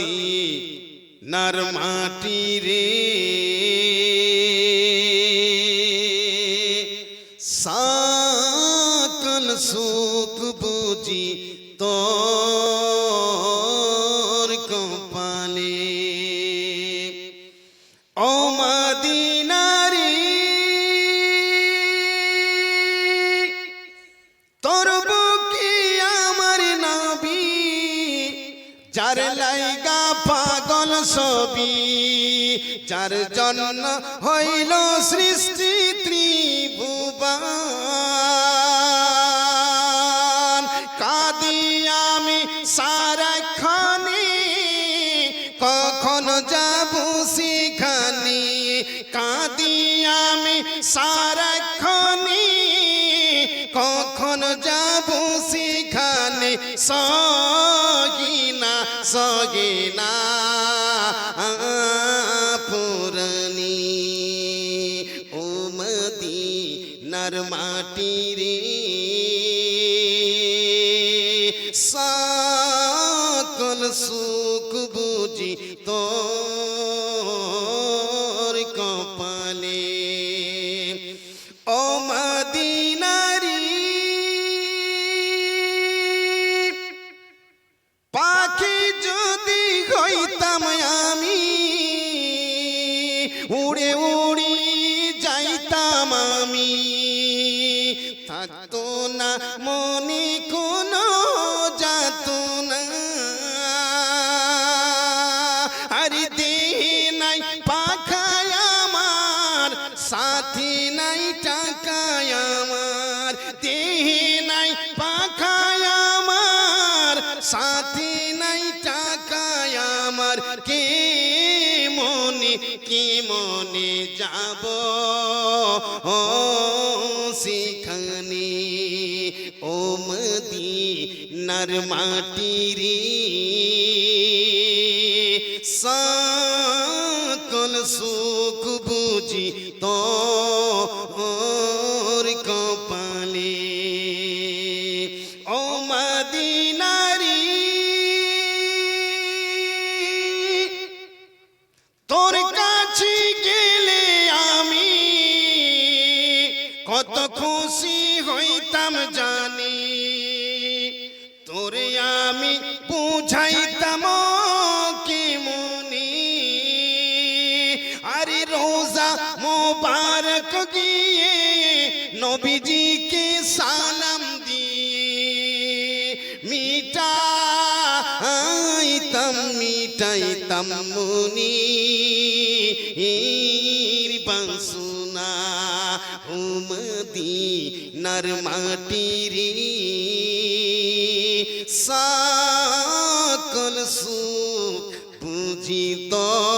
মদি নার মাটি রে। সাকল সুখ বুঝি তোর কপালে। ও মদিনারি তোর ছবি, যার জন্য হইল সৃষ্টি ত্রিভুবন। কাদি আমি সারাক্ষণে কখন যাব সেখানে? কাঁদি আমি সারাক্ষণে কখন যাব সেখানে? সগিনা সগিনা। মদিনার মাটি রে। সকল সুখ বুঝি তোর কপালে। ও মদিনারি, পাখি যদি হইতাম আমি, উড়ে উড়ি পাখায় আমার, সাথী নাই টাকায় আমার। কে মনে, কি মনে যাব? ও সেখানে, ও মদিনার মাটি রে সকল সুখ বুঝি তোর কত খুশি হইতাম জানি। তোরে আমি বুঝাইতাম কি মনি। আরে রোজা মোবারক গিয়ে নবীজিকে সালাম দিয়ে মিটাইতাম মিটাইতাম মুনি। উমদি নর মাটিরি সকল সুখ বুঝি তো